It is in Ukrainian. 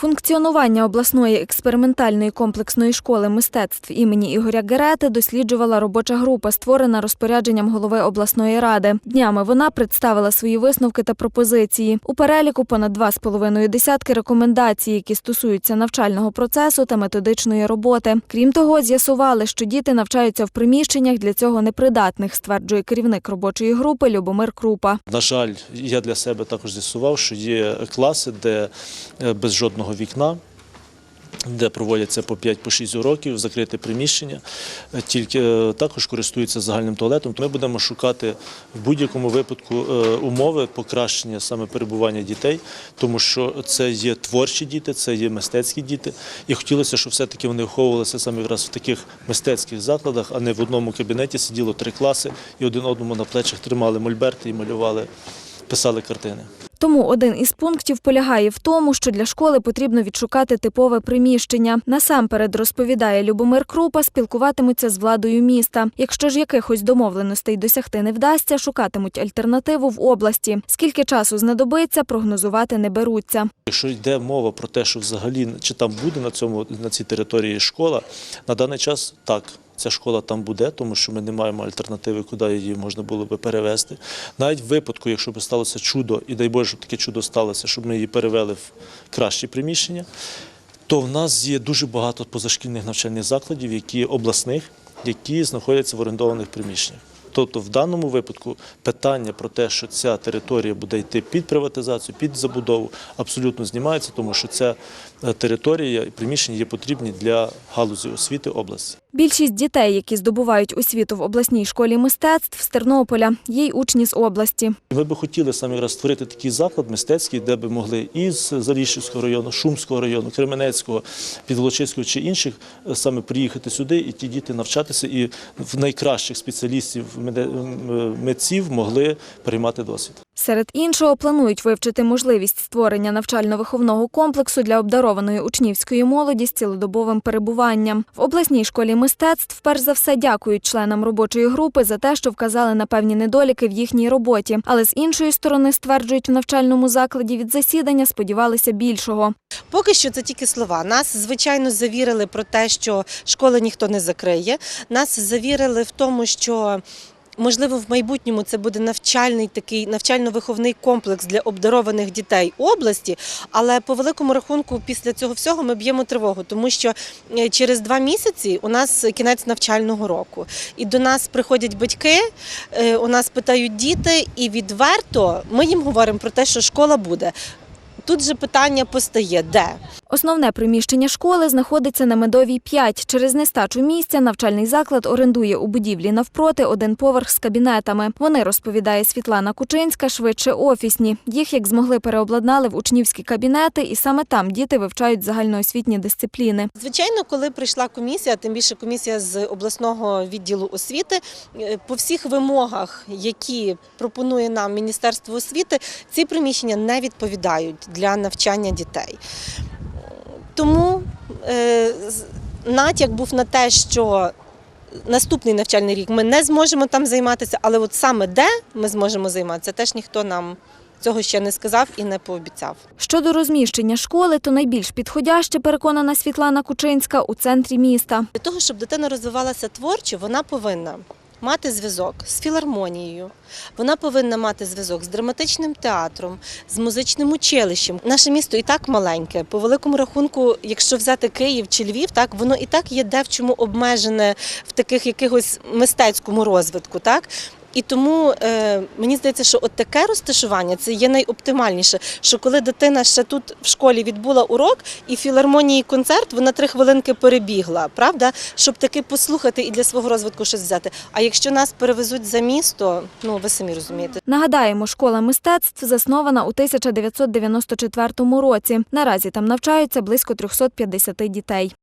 Функціонування обласної експериментальної комплексної школи мистецтв імені Ігоря Герети досліджувала робоча група, створена розпорядженням голови обласної ради. Днями вона представила свої висновки та пропозиції. У переліку понад два з половиною десятки рекомендацій, які стосуються навчального процесу та методичної роботи. Крім того, з'ясували, що діти навчаються в приміщеннях для цього непридатних, стверджує керівник робочої групи Любомир Крупа. На жаль, я для себе також з'ясував, що є класи, де е, без жодного вікна. Де проводяться по 5-6 уроків, закрите приміщення, е, тільки е, також користуються загальним туалетом. Ми будемо шукати в будь-якому випадку е, умови покращення саме перебування дітей, тому що це є творчі діти, це є мистецькі діти. І хотілося, щоб все-таки вони виховувалися саме якраз в таких мистецьких закладах, а не в одному кабінеті сиділо три класи і один одному на плечах тримали мольберти і малювали, писали картини. Тому один із пунктів полягає в тому, що для школи потрібно відшукати типове приміщення. Насамперед, розповідає Любомир Крупа, спілкуватимуться з владою міста. Якщо ж якихось домовленостей досягти не вдасться, шукатимуть альтернативу в області. Скільки часу знадобиться, прогнозувати не беруться. Якщо йде мова про те, що взагалі чи там буде на цьому на цій території школа, на даний час так. Ця школа там буде, тому що ми не маємо альтернативи, куди її можна було би перевести. Навіть в випадку, якщо б сталося чудо, і дай Боже, щоб таке чудо сталося, щоб ми її перевели в кращі приміщення, то в нас є дуже багато позашкільних навчальних закладів, які обласних, які знаходяться в орендованих приміщеннях. Тобто в даному випадку питання про те, що ця територія буде йти під приватизацію, під забудову, абсолютно знімається, тому що ця е, територія і приміщення є потрібні для галузі освіти області. Більшість дітей, які здобувають освіту в обласній школі мистецтв з Тернополя, є й учні з області. Ми би хотіли саме раз створити такий заклад мистецький, де би могли і з Заліщівського району, Шумського району, Кременецького, Підволочиського чи інших е, саме приїхати сюди і ті діти навчатися і в найкращих спеціалістів митців могли приймати досвід. Серед іншого, планують вивчити можливість створення навчально-виховного комплексу для обдарованої учнівської молоді з цілодобовим перебуванням. В обласній школі мистецтв перш за все дякують членам робочої групи за те, що вказали на певні недоліки в їхній роботі. Але з іншої сторони стверджують в навчальному закладі від засідання сподівалися більшого. Поки що це тільки слова. Нас, звичайно, завірили про те, що школи ніхто не закриє. Нас завірили в тому, що. Можливо, в майбутньому це буде навчальний такий навчально-виховний комплекс для обдарованих дітей області. Але по великому рахунку, після цього всього ми б'ємо тривогу, тому що е, через два місяці у нас кінець навчального року, і до нас приходять батьки, е, у нас питають діти, і відверто ми їм говоримо про те, що школа буде. Тут же питання постає, де Основне приміщення школи знаходиться на Медовій 5. Через нестачу місця навчальний заклад орендує у будівлі навпроти один поверх з кабінетами. Вони, розповідає Світлана Кучинська, швидше офісні. Їх як змогли переобладнали в учнівські кабінети, і саме там діти вивчають загальноосвітні дисципліни. Звичайно, коли прийшла комісія, тим більше комісія з обласного відділу освіти, е, по всіх вимогах, які пропонує нам Міністерство освіти, ці приміщення не відповідають для навчання дітей. Тому е, натяк був на те, що наступний навчальний рік ми не зможемо там займатися, але от саме де ми зможемо займатися, теж ніхто нам цього ще не сказав і не пообіцяв. Щодо розміщення школи, то найбільш підходяще, переконана Світлана Кучинська, у центрі міста. Для того, щоб дитина розвивалася творчо, вона повинна мати зв'язок з філармонією, вона повинна мати зв'язок з драматичним театром, з музичним училищем. Наше місто і так маленьке. По великому рахунку, якщо взяти Київ чи Львів, так воно і так є де в чому обмежене в таких якихось мистецькому розвитку. Так? І тому е, мені здається, що от таке розташування це є найоптимальніше. Що коли дитина ще тут в школі відбула урок і філармонії концерт, вона три хвилинки перебігла, правда, щоб таки послухати і для свого розвитку щось взяти. А якщо нас перевезуть за місто, ну ви самі розумієте. Нагадаємо, школа мистецтв заснована у 1994 році. Наразі там навчаються близько 350 дітей.